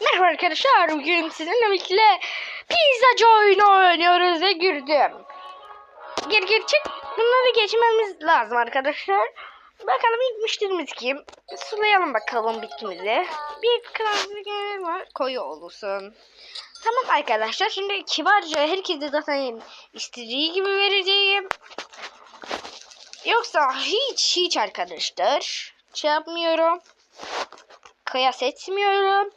Merhaba arkadaşlar. Bugün sizinle birlikte pizzacı oyunu oynuyoruz ve girdim. Gir gir çık. Bunları geçmemiz lazım arkadaşlar. Bakalım ilk müşterimiz kim? Sulayalım bakalım bitkimizi. Bir kırmızı var. Koyu olursun. Tamam arkadaşlar. Şimdi kibarca herkese zaten istediği gibi vereceğim. Yoksa hiç hiç arkadaşlar. Şey yapmıyorum. Kıyas etmiyorum.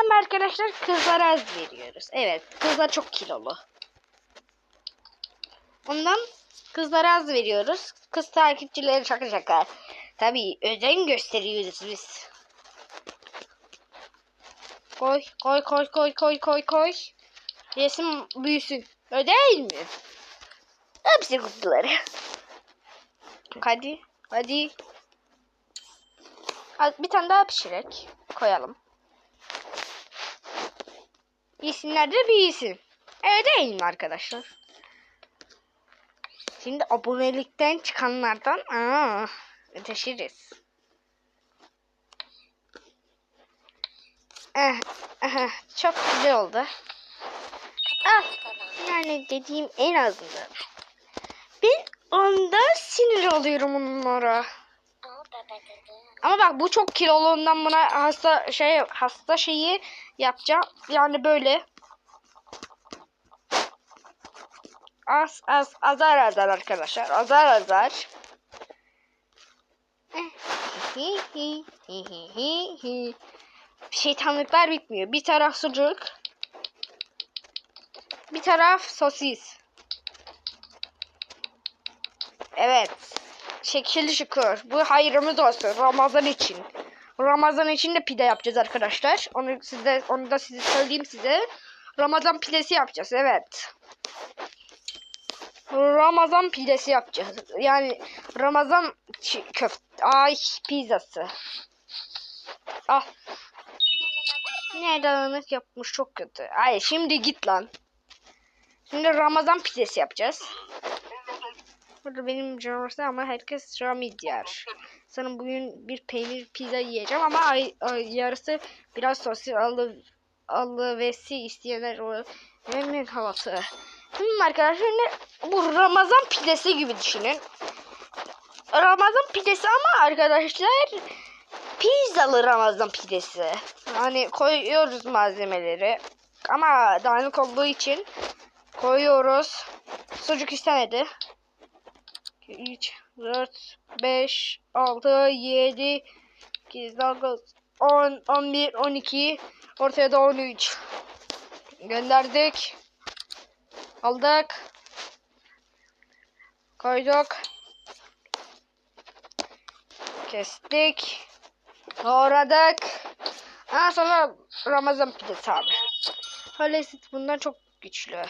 Ama arkadaşlar kızlara az veriyoruz. Evet kızlar çok kilolu. Ondan kızlara az veriyoruz. Kız takipçileri şaka şaka. Tabii özen gösteriyoruz biz. Koy koy koy koy koy koy koy. Resim büyüsün. Değil mi? Hepsi kutuları. Hadi hadi. Bir tane daha pişirek koyalım. İsimler de bir isim. Evet değil mi arkadaşlar? Şimdi abonelikten çıkanlardan aa, öteşiriz. Eh, eh, çok güzel oldu. Ah, yani dediğim en azından. Ben onda sinir oluyorum onlara. Ama bak bu çok kiloluğundan buna hasta şey hasta şeyi yapacağım. Yani böyle. Az az azar azar arkadaşlar. Azar azar. Şeytanlıklar bitmiyor. Bir taraf sucuk. Bir taraf sosis. Evet. Şekilli şükür. Bu hayrımız olsun Ramazan için. Ramazan için de pide yapacağız arkadaşlar. Onu size onu da size söyleyeyim size. Ramazan pidesi yapacağız. Evet. Ramazan pidesi yapacağız. Yani Ramazan köfte ay pizzası. Ah. Ne dağınık yapmış çok kötü. Ay şimdi git lan. Şimdi Ramazan pidesi yapacağız. Burada benim canım ama herkes Rami yer. Sana bugün bir peynir pizza yiyeceğim ama ay, ay, yarısı biraz sosis alı alı vesi isteyenler o memnun havası. Şimdi arkadaşlar şimdi bu Ramazan pidesi gibi düşünün. Ramazan pidesi ama arkadaşlar pizzalı Ramazan pidesi. Hani koyuyoruz malzemeleri ama dağınık olduğu için koyuyoruz. Sucuk istemedi. 3, 4, 5, 6, 7, 8, 9, 10, 11, 12, ortaya da 13. Gönderdik. Aldık. Koyduk. Kestik. Doğradık. Daha sonra Ramazan pidesi abi. Öyleyse bundan çok güçlü.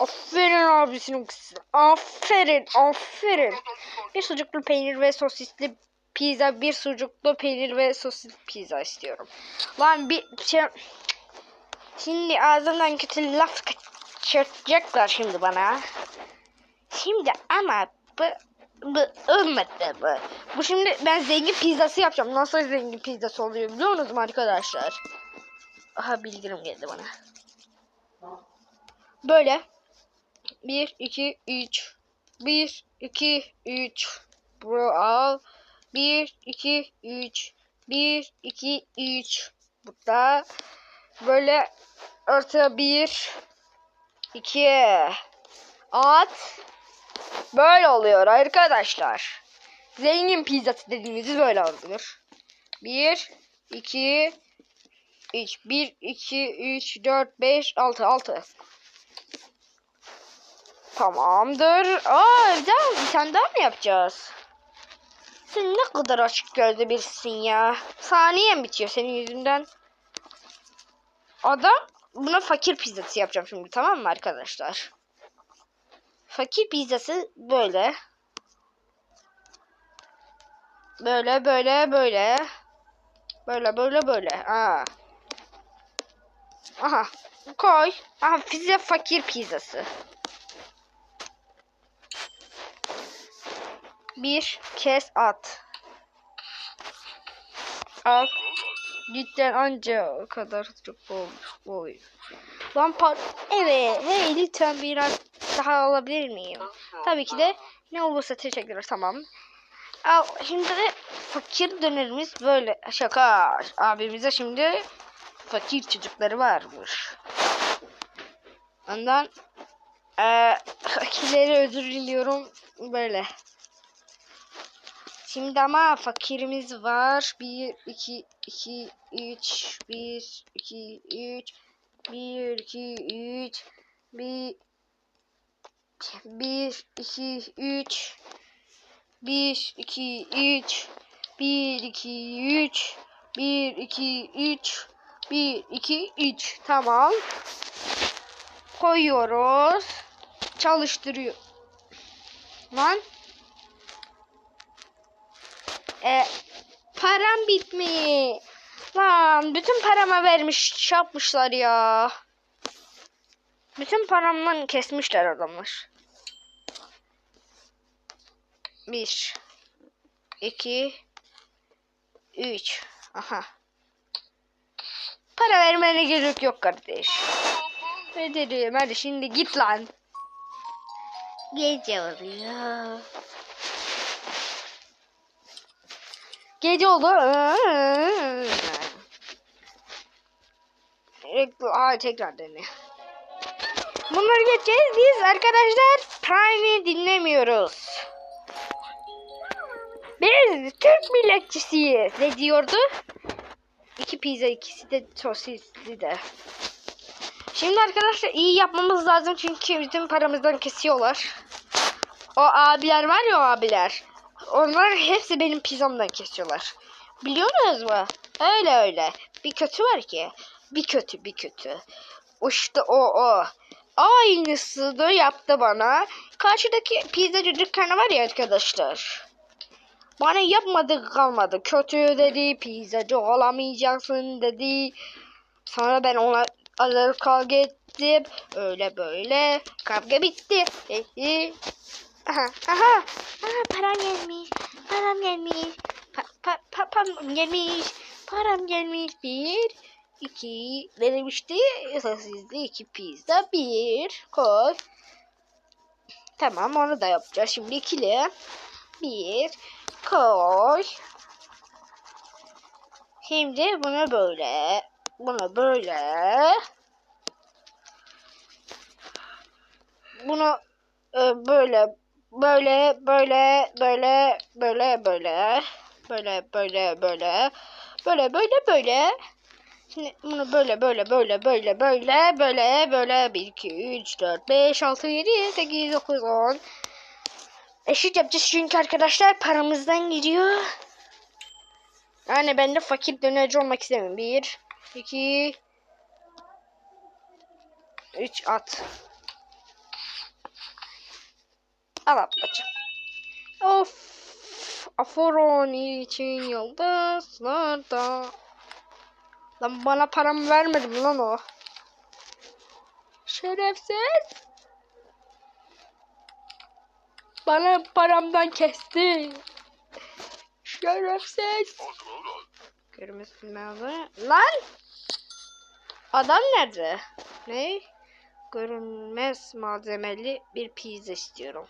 Aferin abisinin kızı. Aferin, aferin. Bir sucuklu peynir ve sosisli pizza, bir sucuklu peynir ve sosisli pizza istiyorum. Lan bir şey... Şimdi ağzımdan kötü laf kaçıracaklar şimdi bana. Şimdi ama bu, bu olmadı bu. Bu şimdi ben zengin pizzası yapacağım. Nasıl zengin pizzası oluyor biliyor musunuz arkadaşlar? Aha bildirim geldi bana. Böyle. 1, 2, 3. 1, 2, 3. Bro al. 1, 2, 3. 1, 2, 3. Burada. Böyle ortaya 1, 2. At. Böyle oluyor arkadaşlar. Zengin pizzası dediğimiz böyle oluyor. 1, 2, 3. 1, 2, 3, 4, 5, 6. 6. Tamamdır. Aa bir tane daha mı yapacağız? Sen ne kadar açık gözlü birisin ya. Saniyen bitiyor senin yüzünden. Adam buna fakir pizzası yapacağım şimdi tamam mı arkadaşlar? Fakir pizzası böyle. Böyle böyle böyle. Böyle böyle böyle. Aa. Aha. Koy. Aha pizza fakir pizzası. Bir kez at. Al. Cidden anca o kadar çok olmuş bu oyun. Lan par... Evet. Hey lütfen biraz daha alabilir miyim? Tabii ki de ne olursa teşekkürler tamam. Al, şimdi de fakir dönerimiz böyle. Şaka. Abimize şimdi fakir çocukları varmış. Ondan eee fakirleri özür diliyorum. Böyle. Şimdi ama fakirimiz var. 1, 2, 2, 3, 1, 2, 3, 1, 2, 3, 1, 1, 2, 3, 1, 2, 3, 1, 2, 3, 1, 2, 3, 1, 2, 3. Tamam. Koyuyoruz. Çalıştırıyor. Lan. E, param bitmiyor. Lan bütün parama vermiş şey yapmışlar ya. Bütün paramdan kesmişler adamlar. Bir. iki, Üç. Aha. Para vermene gerek yok kardeş. Öderim hadi şimdi git lan. Gece oluyor. Gece oldu. Aa, tekrar dene. Bunları geçeceğiz. Biz arkadaşlar Prime'i dinlemiyoruz. Biz Türk milletçisiyiz. Ne diyordu? İki pizza ikisi de sosisli de. Şimdi arkadaşlar iyi yapmamız lazım çünkü bizim paramızdan kesiyorlar. O abiler var ya o abiler. Onlar hepsi benim pizzamdan kesiyorlar. Biliyorsunuz mu? Öyle öyle. Bir kötü var ki. Bir kötü bir kötü. İşte o o. Aynısını yaptı bana. Karşıdaki pizzacı dükkanı var ya arkadaşlar. Bana yapmadı kalmadı. Kötü dedi. Pizzacı olamayacaksın dedi. Sonra ben ona alır kavga ettim. Öyle böyle. Kavga bitti. Aha, aha. Aha param gelmiş. Param gelmiş. Pa, pa, pa, param gelmiş. Param gelmiş. Bir, iki. Ne demişti? Sosisli iki pizza. Bir. Koy. Tamam onu da yapacağız. Şimdi ikili. Bir. Koy. Şimdi bunu böyle. Bunu böyle. Bunu e, böyle böyle böyle böyle böyle böyle böyle böyle böyle böyle böyle böyle Şimdi bunu böyle böyle böyle böyle böyle böyle böyle 1 2 3 4 5 6 7 8 9 10 Eşit yapacağız çünkü arkadaşlar paramızdan gidiyor. Yani ben de fakir dönerci olmak istemiyorum. 1 2 3 at. Al ablacığım. Of. Aforon için yıldızlarda. Lan bana paramı vermedi mi lan o? Şerefsiz. Bana paramdan kesti. Şerefsiz. Görmesin Lan. Adam nerede? Ne? Görünmez malzemeli bir pizza istiyorum.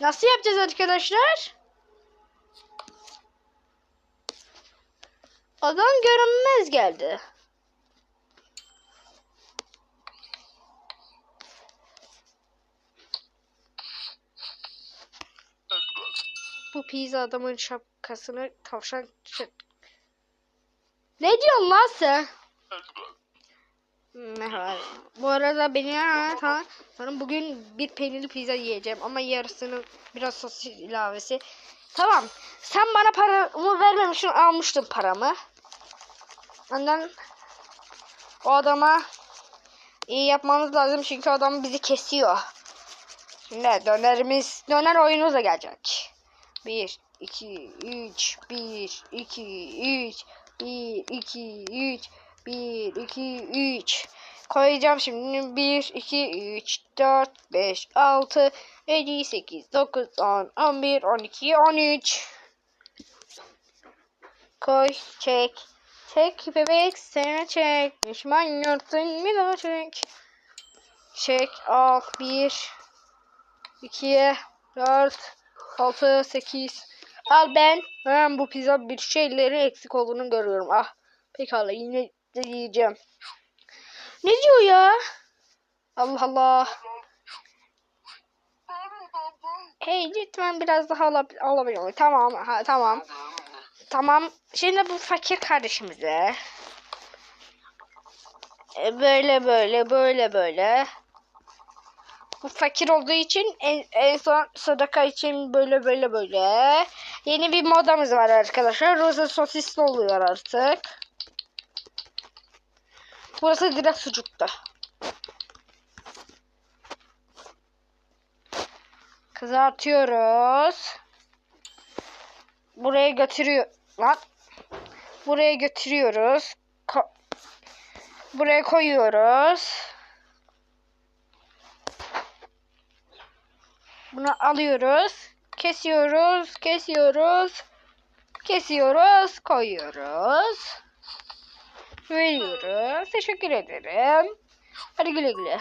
Nasıl yapacağız arkadaşlar? Adam görünmez geldi. Bu pizza adamın şapkasını tavşan... Ne diyorsun lan sen? Merhaba. Bu arada beni ha, sanırım bugün bir peynirli pizza yiyeceğim ama yarısını biraz sosis ilavesi. Tamam. Sen bana paramı vermemişsin almıştın paramı. Ondan o adama iyi yapmamız lazım çünkü adam bizi kesiyor. Şimdi dönerimiz döner oyunu da gelecek. 1 2 3 1 2 3 1 2 3 1 2 3 koyacağım şimdi 1 2 3 4 5 6 7 8 9 10 11 12 13 Koy çek. Çek bebek seni çek. Düşman yurtun bir daha çek. Çek al. Bir. iki, Dört. Altı. Sekiz. Al ben. Ben bu pizza bir şeyleri eksik olduğunu görüyorum. Ah. Pekala yine de yiyeceğim. Ne diyor ya? Allah Allah. Hey lütfen biraz daha alab alabilir miyim? Tamam. Ha, tamam. Tamam. Şimdi bu fakir kardeşimize e, böyle böyle böyle böyle bu fakir olduğu için en, en son sadaka için böyle böyle böyle yeni bir modamız var arkadaşlar. Rosa sosisli oluyor artık. Burası direkt sucukta. Kızartıyoruz. Buraya götürüyor. Lan. Buraya götürüyoruz. Ko- Buraya koyuyoruz. Bunu alıyoruz. Kesiyoruz. Kesiyoruz. Kesiyoruz. Koyuyoruz. Veriyoruz. Teşekkür ederim. Hadi güle güle.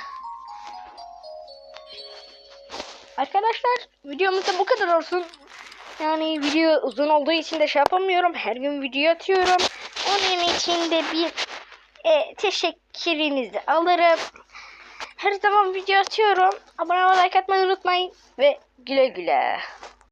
Arkadaşlar videomuzda bu kadar olsun. Yani video uzun olduğu için de şey yapamıyorum. Her gün video atıyorum. Onun için de bir e, teşekkürünüzü alırım. Her zaman video atıyorum. Abone olmayı like atmayı unutmayın. Ve güle güle.